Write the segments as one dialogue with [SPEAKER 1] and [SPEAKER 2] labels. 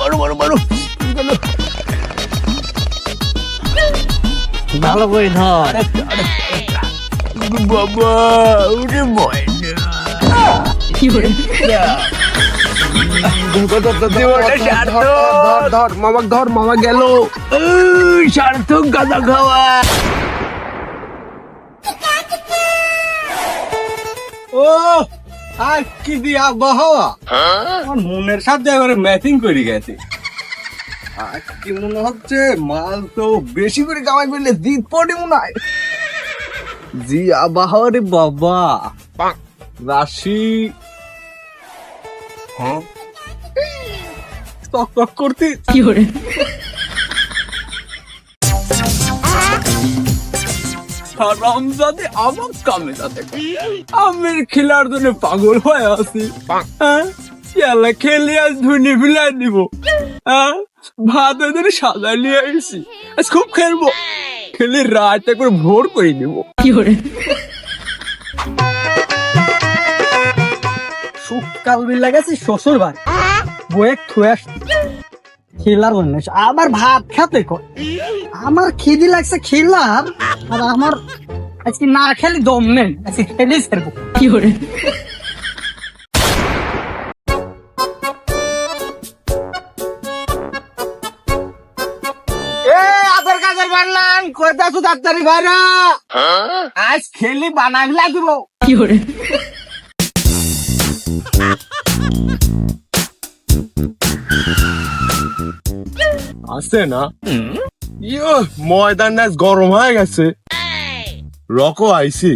[SPEAKER 1] মারো মারো মারো গেল
[SPEAKER 2] ভালো করে ধর।
[SPEAKER 1] বাবা জীবনটা
[SPEAKER 3] ধর ধর মামা ধর মামা গেল।
[SPEAKER 1] সার্থক গাঁদা খাওয়া।
[SPEAKER 3] ও আর কি দি আবহাওয়া? আমার মনের সাথে এবারে ম্যাচিং করে গেছে। আর কি মনে হচ্ছে মাল তো বেশি করে কামাই করলে জিত পড়ে মনে হয়? জি আবহাওয়া রে বাবা রাশি। হ্যাঁ? টক টক করতে হারামজাদে আমার কামে যাতে আমের খেলার জন্য পাগল হয়ে আছি। হ্যাঁ? খেলা খেলে আজ ধুনি বিলাই দিব। হ্যাঁ? ভাত ওদের নিয়ে আসছি আজ খুব খেলব। খেলে রাত একবার ভোর করে দিব
[SPEAKER 2] শীতকাল বিল লাগাছি শ্বশুর বাড়ি। বয়ে থুয়ে আসছি। খেলার জন্য আবার ভাত খেতে কর আমার খিদি লাগছে খেলার আর আমার আজকে না খেলে দম নেই। আজকে খেলে ছাড়বো।
[SPEAKER 3] বানলাম কইতা ভাইরা আজ খেলি বানাবি লাগিব আছে না? ইয়ো ময়দান আজ গরম হয়ে গেছে। রকো আইছি।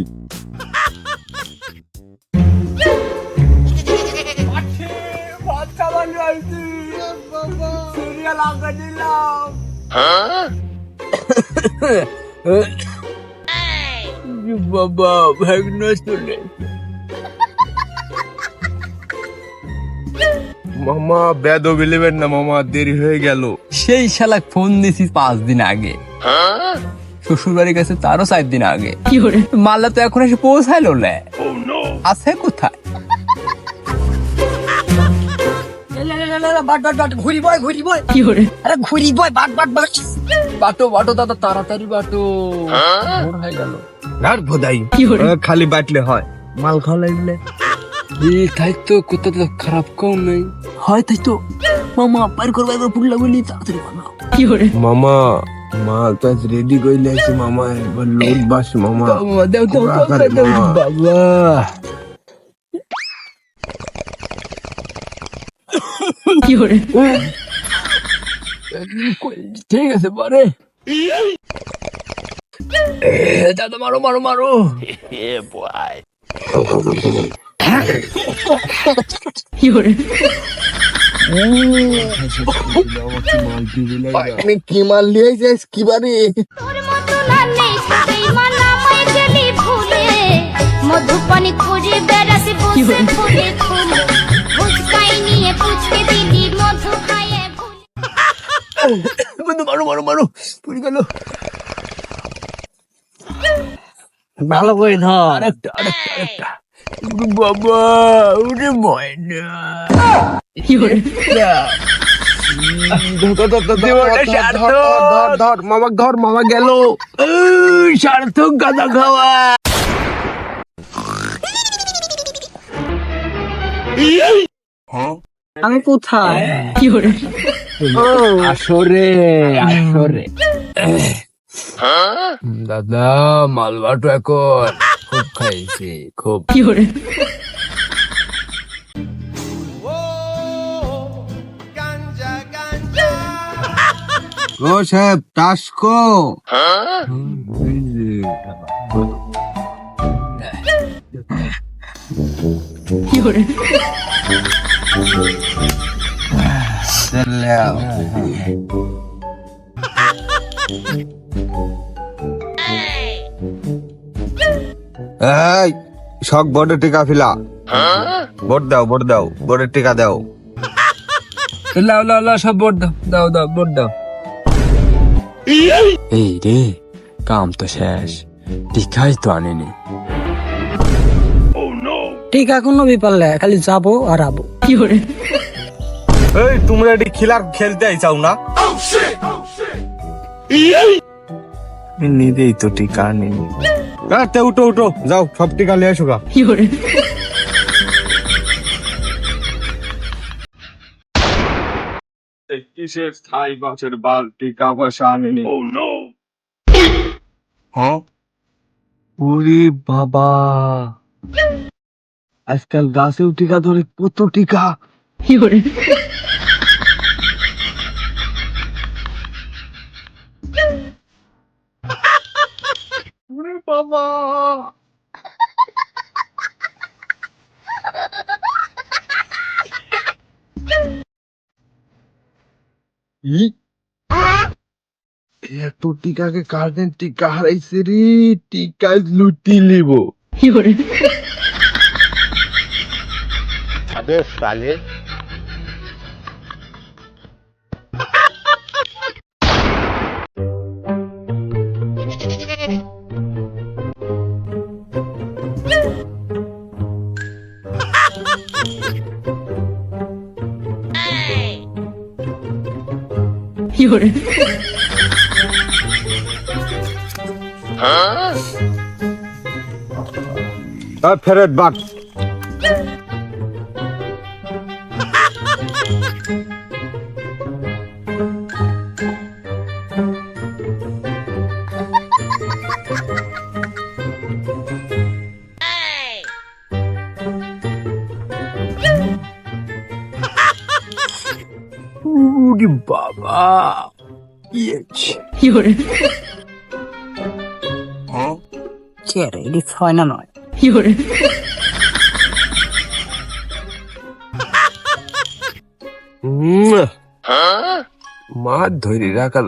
[SPEAKER 1] বাবা ভাগনা চলে
[SPEAKER 3] মামা বেদ বিলিবেন না মামা দেরি হয়ে গেল।
[SPEAKER 1] সেই শালা ফোন দিছি পাঁচ দিন আগে। শ্বশুর বাড়ির কাছে তারও চার দিন আগে। মাল্লা তো এখন এসে পৌঁছাইলো লে। আছে কোথায়?
[SPEAKER 2] বাট বাট বাট ঘুরি বয় ঘুরি বয়। আরে ঘুরি বয় বাট বাট বাট।
[SPEAKER 1] বাটো বাটো দাদা তাড়াতাড়ি বাটো। হয়ে গেল।
[SPEAKER 3] আর ভোদাই খালি বাটলে হয়। মাল খাওয়া লাগলে
[SPEAKER 1] তাই তো কোথা তো খারাপ কম নেই। হয় তাই তো। মামা বাইর পুল্লা গুলি তাড়াতাড়ি বানাও।
[SPEAKER 3] মামা মাল তো রেডি আছে মামা একবার লোড বাস মামা।
[SPEAKER 1] দেও দেও,
[SPEAKER 3] করে
[SPEAKER 1] ঠিক আছে পরে দাদা মারো মারো মারো।
[SPEAKER 3] কি মাল যাইস কি
[SPEAKER 4] ফুলে মধুপানি খুঁজে বেড়াতে বসে ফুলে ফুলে ফুচকাই নিয়ে পুচকে দিলি মধু খাইয়ে
[SPEAKER 1] বন্ধু মারো মারো মারো। পড়ে গেল।
[SPEAKER 2] ভালো করে ধর।
[SPEAKER 1] আরেকটা আরেকটা আরেকটা। বাবা ওরে ময়না। জীবনটা সার্থক।
[SPEAKER 3] ধর ধর মামা ধর মামা গেল।
[SPEAKER 1] সার্থক গাঁদা খাওয়া।
[SPEAKER 2] আমি কোথায়?
[SPEAKER 1] আসরে আসরে। দাদা মালবাটো এখন। খুব খাইছি খুব।
[SPEAKER 3] ও সাহেব টাস্কো। এই শখ বড় টিকা ফিলা। ভোট দাও ভোট দাও বড় টিকা দাও।
[SPEAKER 1] লাও লাও লাও সব বোট দাও দাও দাও বোট দাও। এই রে কাম তো শেষ। টিকাই তো আনেনি।
[SPEAKER 2] ঠিক এখনও বিপারলে খালি যাব আর আবো।
[SPEAKER 3] এই তোমরা এটি খেলার খেলতে চাও না?
[SPEAKER 5] নিজেই তো টিকা নেই
[SPEAKER 3] হ্যাঁ তে উঠো উঠো। যাও সব টিকা নিয়ে এসো গা। কিসের স্থায়ী গাছের বালতি পয়সা আনেনি?
[SPEAKER 5] হ্যাঁ? ওরে বাবা। আজকাল গাছেও টিকা ধরে কত টিকা? ওরে বাবা ই এত টিকাকে কার্ডেন টিকা হারাইছে রে টিকা লুটি লিব
[SPEAKER 3] হ্যাঁ ফেরত বাট
[SPEAKER 5] ওরে বাবা ইয়েছে হ্যাঁ?
[SPEAKER 2] চেয়ারে এটি ছয় না নয়?
[SPEAKER 5] মাছ ধরে রাখা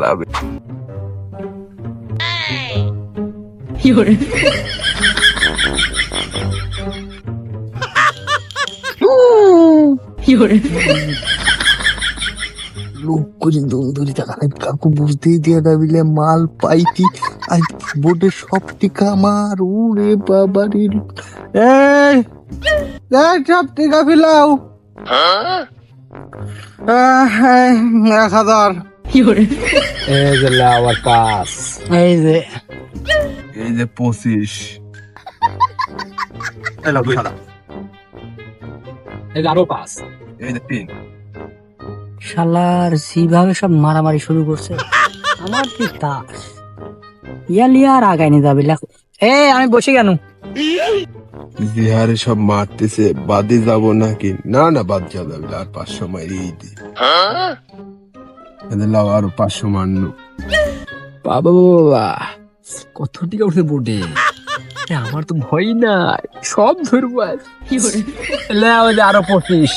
[SPEAKER 5] লোক করে কাকু বুঝতেই দিয়ে দাবিলে মাল পাইতি। আজ বোর্ডের সব টিকা আমার। ওরে বাবা রে
[SPEAKER 3] এই সব টিকা ফিলাও। এক হাজার।
[SPEAKER 1] এই যে আবার
[SPEAKER 2] এই যে।
[SPEAKER 5] এই যে পঁচিশ।
[SPEAKER 3] এলো দুই হাজার।
[SPEAKER 1] এই যে আরও পাস।
[SPEAKER 5] এই যে তিন।
[SPEAKER 2] শালার যেভাবে সব মারামারি শুরু করছে আমার কি তাস? ইয়ালিয়া আর আগাইনি যাবে লেখো। এ আমি বসে কেন?
[SPEAKER 5] বিহারে সব মারতেছে বাদে যাব নাকি? না না বাদ যাওয়া যাবে না, আর পাঁচশো মাইরেই দি লাও আরও পাঁচশো মারলো।
[SPEAKER 1] বাবা বাবা কত টিকা উঠে বোর্ডে? আমার তো ভয় নাই সব ধরবো আরও পঁচিশ।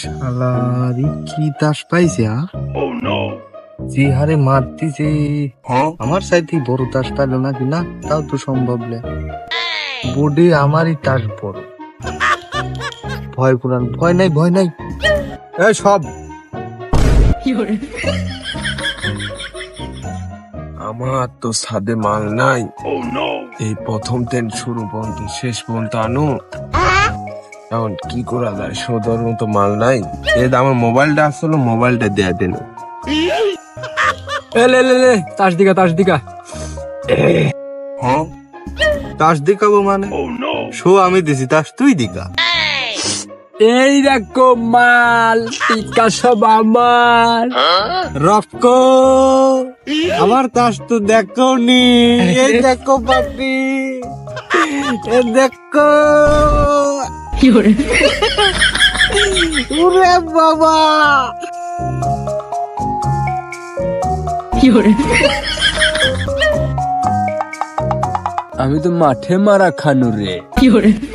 [SPEAKER 5] শালারি কি তাস পাইছে যে হারে মারতিছে। আমার সাইতে বড় তাস পাইলো না তাও তো সম্ভব না। বোর্ডে আমারই তাস বড়। ভয় পুরান ভয় নাই ভয় নাই।
[SPEAKER 3] এই সব।
[SPEAKER 5] আমার তো সাদে মাল নাই। এই প্রথম তেন শুরু পর্যন্ত শেষ পর্যন্ত আনো। এখন কি করা যায়? সদর মতো মাল নাই। এই যে আমার মোবাইলটা আসলো মোবাইলটা দেয়া দেন
[SPEAKER 1] এ লে লে লে তাস দিকা তাস দিকা
[SPEAKER 5] হ্যাঁ? তাস দেখাবো মানে? শো আমি দিছি তাস তুই দিকা।
[SPEAKER 1] এই দেখো মাল টিকা সব আমার।
[SPEAKER 3] রক্ক আমার তাস তো দেখো নি এই দেখো পাটি এ দেখো উরে বাবা
[SPEAKER 1] আমি তো মাঠে মারা খানু রে।